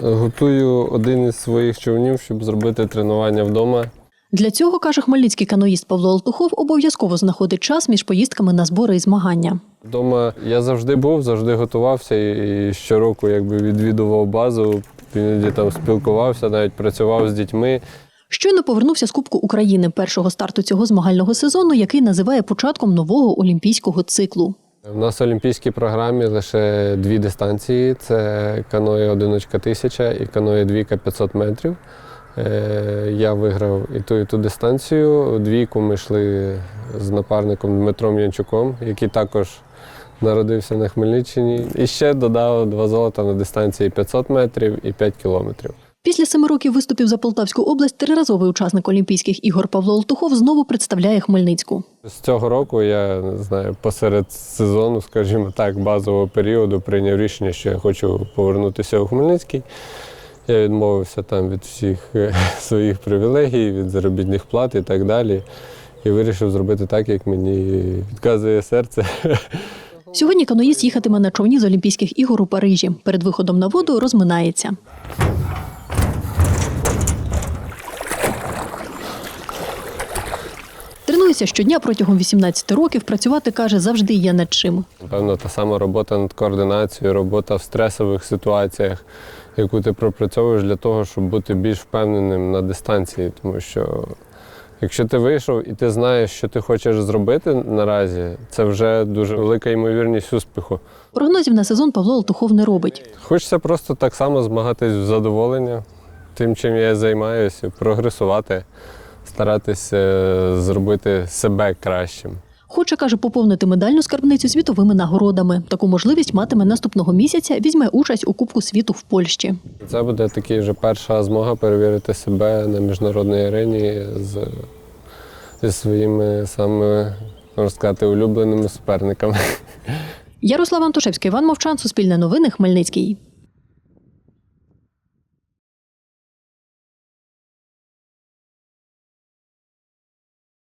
Готую один із своїх човнів, щоб зробити тренування вдома. Для цього, каже хмельницький каноїст Павло Алтухов, обов'язково знаходить час між поїздками на збори і змагання. Вдома я завжди був, завжди готувався і щороку якби відвідував базу, іноді там спілкувався, навіть працював з дітьми. Щойно повернувся з Кубку України першого старту цього змагального сезону, який називає початком нового олімпійського циклу. У нас в олімпійській програмі лише дві дистанції: це каноє одиночка тисяча і каноє двійка 500 метрів. Е, Я виграв і ту, і ту дистанцію. Двійку ми йшли з напарником Дмитром Янчуком, який також народився на Хмельниччині. І ще додав два золота на дистанції 500 метрів і 5 кілометрів. Після семи років виступів за Полтавську область триразовий учасник Олімпійських ігор Павло Алтухов знову представляє Хмельницьку. З цього року я не знаю, посеред сезону, скажімо так, базового періоду прийняв рішення, що я хочу повернутися у Хмельницький. Я відмовився там від всіх е, своїх привілегій, від заробітних плат і так далі. І вирішив зробити так, як мені підказує серце. Сьогодні каноїст їхатиме на човні з Олімпійських ігор у Парижі. Перед виходом на воду розминається. Тренується щодня протягом 18 років. Працювати каже завжди є над чим. Напевно, та сама робота над координацією, робота в стресових ситуаціях, яку ти пропрацьовуєш для того, щоб бути більш впевненим на дистанції. Тому що якщо ти вийшов і ти знаєш, що ти хочеш зробити наразі, це вже дуже велика ймовірність успіху. Прогнозів на сезон Павло Алтухов не робить. Хочеться просто так само змагатись в задоволення тим, чим я займаюся, прогресувати, старатися е, зробити себе кращим. Хоче, каже, поповнити медальну скарбницю світовими нагородами. Таку можливість матиме наступного місяця. Візьме участь у Кубку світу в Польщі. Це буде такий вже перша змога перевірити себе на міжнародній арені з, зі своїми саме, можна сказати, улюбленими суперниками. Ярослав Антошевський, Іван Мовчан, Суспільне новини, Хмельницький.